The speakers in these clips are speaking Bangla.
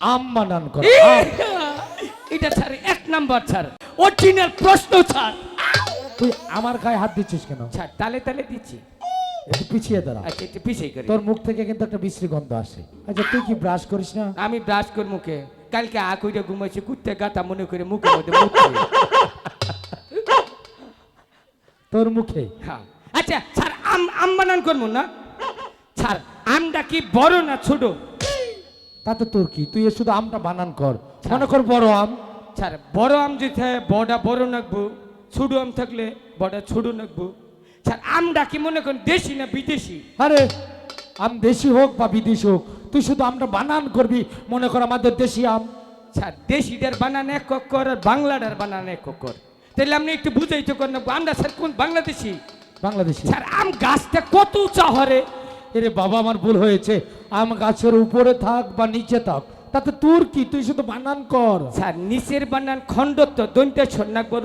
আম বানান কর। এটা স্যার এক নাম্বার স্যার অরিজিনাল প্রশ্ন স্যার তুই আমার গায়ে হাত দিচ্ছিস কেন? স্যার তালে তালে দিচ্ছি। একটু পিছিয়ে দাঁড়া। আচ্ছা একটু পিছিয়ে করি। তোর মুখ থেকে কিন্তু একটা বিশ্রী গন্ধ আসে। আচ্ছা তুই কি ব্রাশ করিস না? আমি ব্রাশ কর মুখে। কালকে আকুইটা ঘুমাইছি কুত্তে গাতা মনে করে মুখের মধ্যে মুখ তোর মুখে? হ্যাঁ। আচ্ছা স্যার আম আম বানান করব না? স্যার আমটা কি বড় না ছোট? তাতে তোর কি? তুই এ শুধু আমটা বানান কর। মনে কর বড় আম। স্যার বড় আম থাকে বড়টা বড় নাকবো ছোট আম থাকলে বড়টা ছোট নাকবো। স্যার আমটা কি মনে করেন দেশি না বিদেশি? আরে আম দেশি হোক বা বিদেশি হোক তুই শুধু আমটা বানান করবি মনে কর আমাদের দেশি আম। স্যার দেশিদের বানান এক কর আর বাংলাটার বানান এক কর তাহলে আপনি একটু বুঝাইতে করেন আমরা স্যার কোন বাংলাদেশি? বাংলাদেশি। স্যার আম গাছটা কত উঁচা হরে এরে বাবা আমার ভুল হয়েছে। আম গাছের উপরে থাক বা নিচে থাক তাতে তোর কি? তুই শুধু বানান কর। স্যার নিচের বানান খণ্ডত্ব দৈনটা ছর নাকবো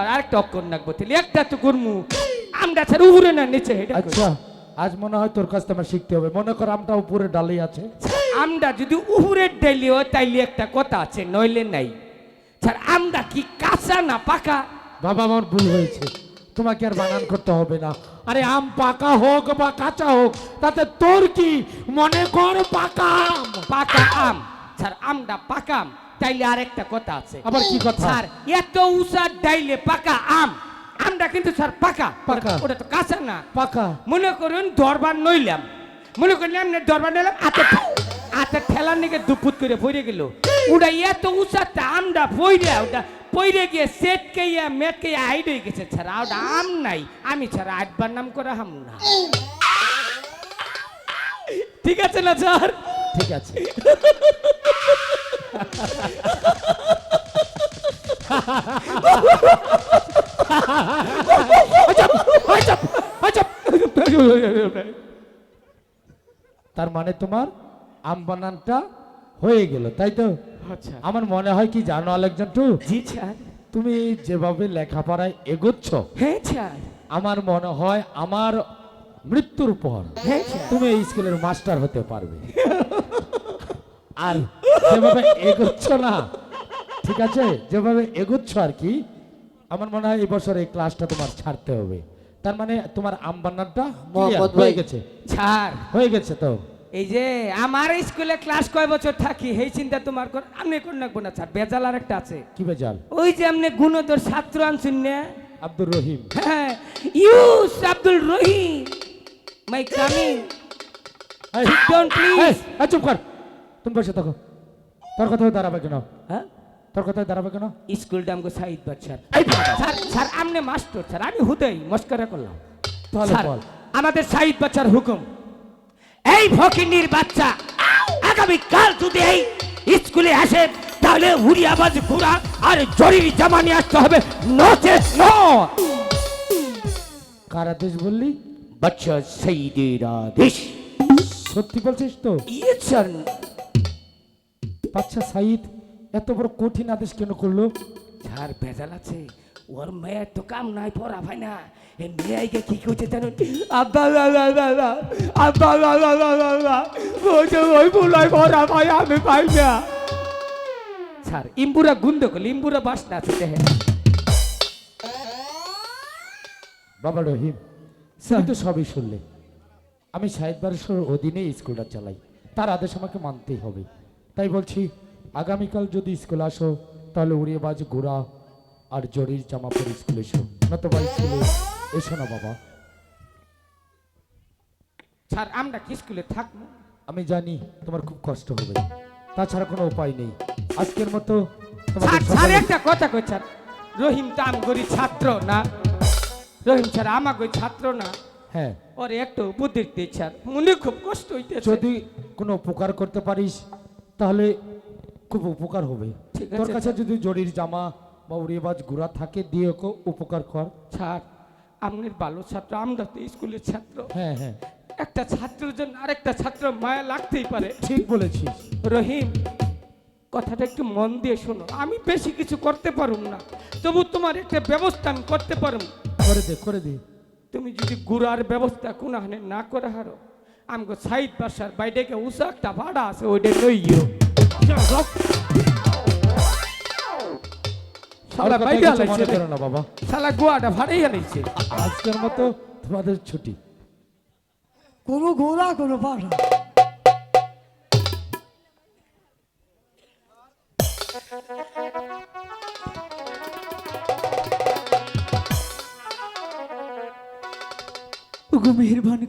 আর আরেকটা অক্ষর নাকবো তাহলে একটা তো করমু আমরা স্যার উপরে না নিচে এটা। আচ্ছা আজ মনে হয় তোর কাছ থেকে আমার শিখতে হবে। মনে কর আমটা উপরে ডালেই আছে। আমরা যদি উপরের ডাইলে হয় তাইলে একটা কথা আছে নইলে নাই। স্যার আমরা কি কাঁচা না পাকা? বাবা আমার ভুল হয়েছে। তোমাকে আর বানান করতে হবে না। আরে আম পাকা হোক বা কাঁচা হোক তাতে তোর কি মনে কর পাকা আম? পাকা আম। স্যার আমটা পাকা আম। তাইলে আরেকটা কথা আছে। আবার কি কথা? স্যার এত উষা ডাইলে পাকা আম। আমটা কিন্তু স্যার পাকা। পাকা। ওটা- তো কাঁচা না। পাকা। মনে করুন দরবার নইলাম। মনে করলাম এমনি দরবার নিলাম আতে আতে ঠেলার নিকে দুপুত করে পড়ে গেল। ওটা এত উঁচাতে আমটা পইরে ওটা পইরে গিয়ে সেটকে ইয়া মেটকে ইয়া হাইড হয়ে গেছে। ছাড়া আম নাই। আমি ছাড়া আটবার নাম করে হাম না। ঠিক আছে না স্যার? ঠিক আছে। তার মানে তোমার আম বানানটা হয়ে গেল তাই তো? আচ্ছা। আমার মনে হয় কি জানো আলেকজান্টু জি স্যার। তুমি যেভাবে লেখাপড়ায় এগোচ্ছ হ্যাঁ স্যার। আমার মনে হয় আমার মৃত্যুর পর তুমি এই স্কুলের মাস্টার হতে পারবে। আর যেভাবে এগোচ্ছ না ঠিক আছে? যেভাবে এগোচ্ছ আর কি আমার মনে হয় এই বছর এই ক্লাসটা তোমার ছাড়তে হবে। তার মানে তোমার আম বান্নানটা হয়ে গেছে। স্যার। হয়ে গেছে তো? এই যে আমার স্কুলে ক্লাস কয় বছর থাকি এই চিন্তা তোমার কর আমি কোন রাখব না স্যার বেজাল আর একটা আছে। কি বেজাল? ওই যে আপনি গুণদর ছাত্র আনছেন না? আব্দুর রহিম। হ্যাঁ ইউস আব্দুল রহিম। My coming. এই, এই, চুপ কর। তুমি বসে থাকো। তোর কথা দাঁড়াবে কেন? হ্যাঁ? তোর কথা দাঁড়াবে কেন? স্কুলটা আমাকে সাইড বাদ স্যার স্যার স্যার আমনে মাস্টার স্যার আমি হুদাই মস্করা করলাম। তাহলে বল। আমাদের সাইড বাচ্চার হুকুম। এই ফকিনির বাচ্চা আগামী কাল যদি এই স্কুলে আসে তাহলে উড়িয়াবাজ ঘোড়া আর জরির জামা নিয়ে আসতে হবে। নচেত ন কার আদেশ বললি? বাচ্চা সেইদের আদেশ। সত্যি বলছিস তো? ইয়ে স্যার। বাচ্চা সাইদ এত বড় কঠিন আদেশ কেন করল? যার ভেজাল আছে। ওর মেয়ের তো কাম নাই পড়া ভাই না এ মেয়েকে কি করছে জানো আব্বা ওই পড়া ভাই আমি পাই না স্যার ইম্বুরা গুন্দ করলে ইম্বুরা বাস না আছে বাবা রহিম তুমি তো সবই শুনলে আমি সাহেব বারোশোর অধীনে স্কুলটা চালাই তার আদেশ আমাকে মানতেই হবে তাই বলছি আগামীকাল যদি স্কুল আসো তাহলে উড়িয়ে বাজ ঘোড়া আর জরির জামা পরে স্কুলে এসো। নতবা স্কুলে এসো না বাবা। স্যার আমরা কি স্কুলে থাকব? আমি জানি তোমার খুব কষ্ট হবে। তাছাড়া কোনো উপায় নেই। আজকের মতো স্যার একটা কথা কই স্যার। রহিম তো আমগরি ছাত্র না। রহিম স্যার আমাকে ছাত্র না। হ্যাঁ। ওর একটু বুদ্ধি দিই স্যার। মনে খুব কষ্ট হইতেছে। যদি কোনো উপকার করতে পারিস তাহলে খুব উপকার হবে। তোর কাছে যদি জরির জামা বা উড়িবাজ গুড়া থাকে দিয়ে ওকে উপকার কর। স্যার আপনার ভালো ছাত্র আমরা তো স্কুলের ছাত্র। হ্যাঁ হ্যাঁ। একটা ছাত্রের জন্য আরেকটা ছাত্র মায়া লাগতেই পারে। ঠিক বলেছিস। রহিম কথাটা একটু মন দিয়ে শোনো। আমি বেশি কিছু করতে পারুম না তবু তোমার একটা ব্যবস্থা আমি করতে পারুম। করে দে করে দে। তুমি যদি গুড়ার ব্যবস্থা কোনো হানে না করে হারো আমাকে সাইড বাসার বাইরেকে উষা একটা ভাড়া আছে ওইটা লইও। শালা আর কথা বাইরে কিছু মনে করো না বাবা। শালা গোয়াটা ভাড়াই আলাইছে। আজকের মতো তোমাদের ছুটি। কোনো ঘোড়া কোনো মেহরবানি